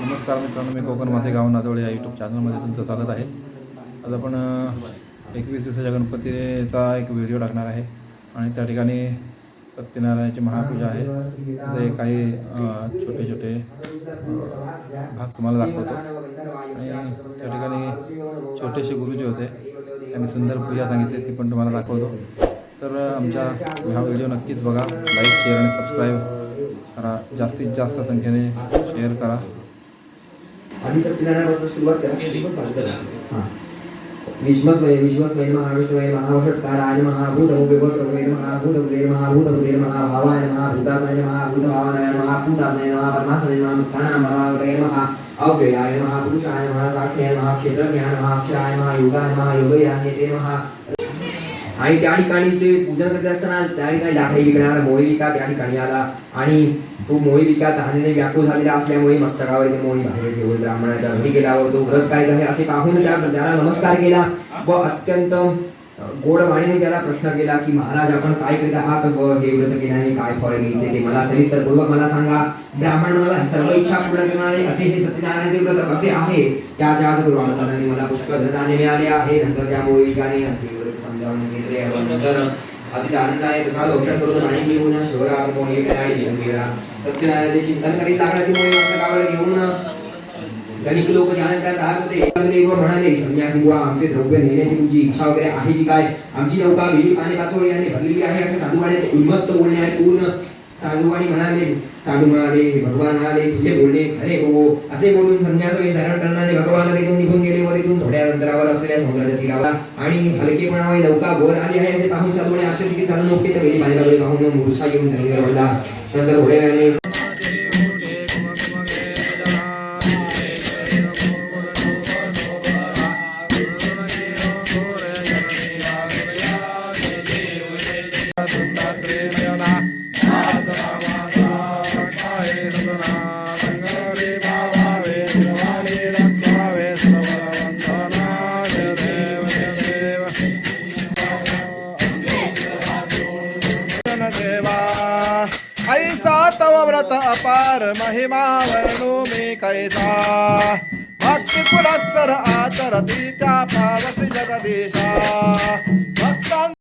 नमस्कार मित्रांनो मी कोकण मासे गाव नादोळे या यूट्यूब चॅनलमध्ये तुमचं स्वागत आहे. आज आपण एकवीस दिवसाच्या गणपतीचा एक व्हिडिओ टाकणार आहे आणि त्या ठिकाणी सत्यनारायणाची महापूजा आहे. जे काही छोटे छोटे भाग तुम्हाला दाखवतो. आणि त्या ठिकाणी छोटेसे गुरुजी होते. त्यांनी सुंदर पूजा सांगितली ती पण तुम्हाला दाखवतो. तर आमच्या हा व्हिडिओ नक्कीच बघा. लाईक शेअर आणि सबस्क्राईब करा. जास्तीत जास्त संख्येने शेअर करा. आधी सत्यनारायणापासून सुरुवात करा हां. विश्वस्वय विश्वस्वय महाविष्णुवय महावषट्काराय महाभूतभुविभद्रवय महाभूतभुवे महाभूतभुवे महाभावाय महाभूतात्मय महाभूतभावनाय महाभूतात्मय नमः परमात्मने नमः मुक्तानां परमावतये नमः अव्ययाय नमः पुरुषाय नमः। आणि त्या ठिकाणी ते पूजन करत असताना त्या ठिकाणी लाकडी विकणारा मोळी विका त्या ठिकाणी आला. आणि तो मोळी विका तहानेने व्याकुळ झालेला असल्यामुळे मस्तकावर ते मोळी बाहेर ठेवून ब्राह्मणाच्या घरी गेला व तो व्रत काय आहे असे पाहून त्या त्याला नमस्कार केला. व अत्यंत गोडवाणीने त्याला प्रश्न केला की महाराज आपण काय करीत आहात? व हे व्रत केल्याने काय फळ मिळते ते मला सविस्तरपूर्वक मला सांगा. ब्राह्मण मला सर्व इच्छा पूर्ण करणारे असे हे सत्यनारायणाचे व्रत असे आहे? त्याच्या आज पूर्वानुसाराने मला पुष्कळ धनधान्य मिळाले आहे. नंतर त्या मोळी हे व्रत समजावून घेतले. नंतर अति आनंदाने प्रसाद औषध करून आणि घेऊन शिवरात मोही आणि घेऊन गेला सत्यनारायणाचे चिंतन करीत लाकडाची मोही मस्तकावर घेऊन धनिक लोक ध्यानात राहत होते व म्हणाले संन्यासी बुवा आमचे द्रव्य नेण्याची तुमची इच्छा वगैरे आहे की काय? आमची नौका विहिरी पाणी पाचोळी याने भरलेली आहे असे साधूवाड्याचे उन्मत्त बोलणे ऐकून साधुवाणी म्हणाले साधू म्हणाले भगवान म्हणाले तुझे बोलणे खरे हो. असे बोलून संन्यासी शरण करणारे भगवान तिथून निघून गेले व तिथून थोड्या अंतरावर असलेल्या समुद्राच्या तीरावर आणि हलकेपणामुळे नौका वर आली आहे असे पाहून साधुवाने आश्चर्यचकित चालू नव्हते तर वेळी पाणी पाहून मूर्छा येऊन जमिनीवर पडला. नंतर थोड्या वेळाने अपार महिमा वर्णो मी कैसा भक्ती पुरस्सर आचरती त्या पावसी जगदीशा. भक्तां